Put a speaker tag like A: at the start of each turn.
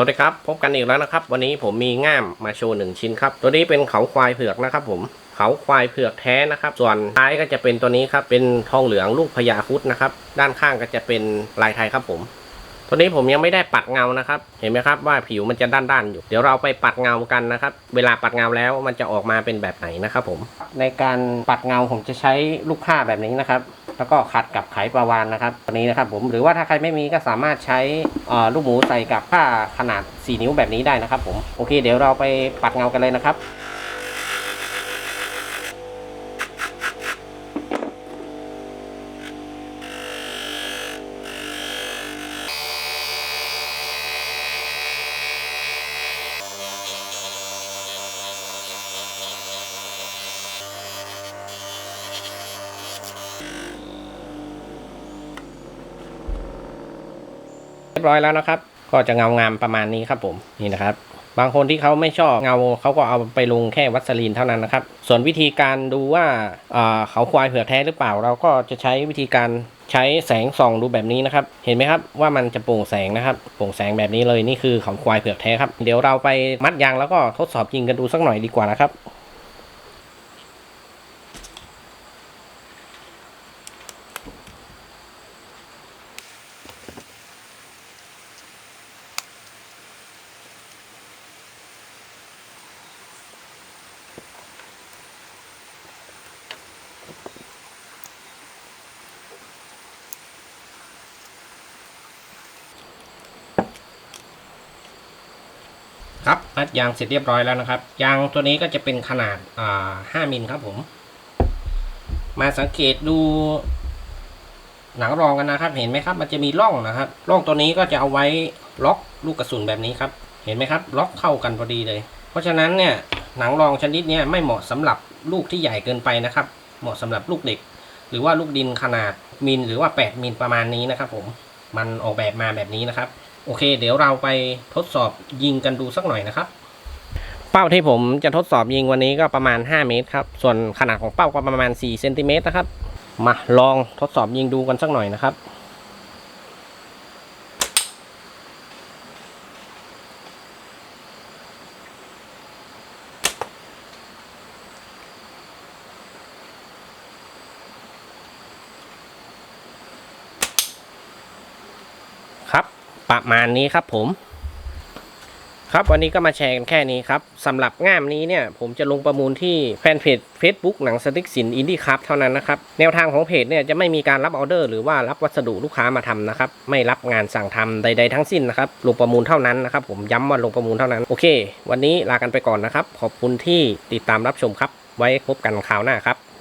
A: วัสดีครับ พบกันอีกแล้วนะครับ วันนี้ผมมีง่ามมาโชว์หนึ่งชิ้นครับ ตัวนี้เป็นเขาควายเผือกนะครับ ผมเขาควายเผือกแท้นะครับ ส่วนท้ายก็จะเป็นตัวนี้ครับ เป็นทองเหลืองลูกพญาคุดนะครับ ด้านข้างก็จะเป็นลายไทยครับผม ตัวนี้ผมยังไม่ได้ปัดเงานะครับ เห็นไหมครับว่าผิวมันจะด้านๆอยู่ เดี๋ยวเราไปปัดเงากันนะครับ เวลาปัดเงาแล้วมันจะออกมาเป็นแบบไหนนะครับผม ในการปัดเงาผมจะใช้ลูกผ้าแบบนี้นะครับ แล้วก็ขัดกับไขปลาวานนะครับตัวนี้นะครับผมหรือว่าถ้าใครไม่มีก็สามารถใช้ลูกหมูใส่กับผ้าขนาด 4 นิ้วแบบนี้ได้นะครับผมโอเค เดี๋ยวเราไปปัดเงากันเลยนะครับ รียบร้อยแล้วนะครับ ก็จะเงางามประมาณนี้ครับผมนี่นะครับ บางคนที่เขาไม่ชอบเงาเขาก็เอาไปลงแค่วัสลีนเท่านั้นนะครับ ส่วนวิธีการดูว่าอ่าเขาควายเผือกแท้หรือเปล่า เราก็จะใช้วิธีการใช้แสงส่องดูแบบนี้นะครับ เห็นไหมครับว่ามันจะโปร่งแสงนะครับ โปร่งแสงแบบนี้เลยนี่คือเขาควายเผือกแท้ครับ เดี๋ยวเราไปมัดยางแล้วก็ทดสอบยิงกันดูสักหน่อยดีกว่านะครับ ครับมัดยางเสร็จเรียบร้อยแล้วนะครับ ยางตัวนี้ก็จะเป็นขนาดอ่าห้ามิลครับผม มาสังเกตดูหนังรองกันนะครับ เห็นไหมครับ มันจะมีร่องนะครับร่องตัวนี้ก็จะเอาไว้ล็อกลูกกระสุนแบบนี้ครับ เห็นไหมครับ ล็อกเข้ากันพอดีเลย เพราะฉะนั้นเนี่ยหนังรองชนิดนี้ไม่เหมาะสำหรับลูกที่ใหญ่เกินไปนะครับ เหมาะสำหรับลูกเด็ก หรือว่าลูกดินขนาดมิลหรือว่า 8มิลประมาณนี้นะครับ ผมมันออกแบบมาแบบนี้นะครับ โอเค เดี๋ยวเราไปทดสอบยิงกันดูสักหน่อยนะครับ เป้าที่ผมจะทดสอบยิงวันนี้ก็ประมาณ 5 เมตรครับ ส่วนขนาดของเป้าก็ประมาณ4เซนติเมตรนะครับ มาลองทดสอบยิงดูกันสักหน่อยนะครับครับ ประมาณนี้ครับผม ครับวันนี้ก็มาแชร์กันแค่นี้ครับสำหรับง่ามนี้เนี่ย ผมจะลงประมูลที่แฟนเพจ Facebook หนังสติ๊กสินอินดี้ครับเท่านั้นนะครับแนวทางของเพจเนี่ยจะไม่มีการรับออเดอร์หรือว่ารับวัสดุลูกค้ามาทำนะครับไม่รับงานสั่งทำใด ๆ ทั้งสิ้นนะครับลงประมูลเท่านั้นนะครับ ผมย้ำว่าลงประมูลเท่านั้นโอเค วันนี้ลากันไปก่อนนะครับ ขอบคุณที่ติดตามรับชมครับ ไว้พบกันคราวหน้าครับ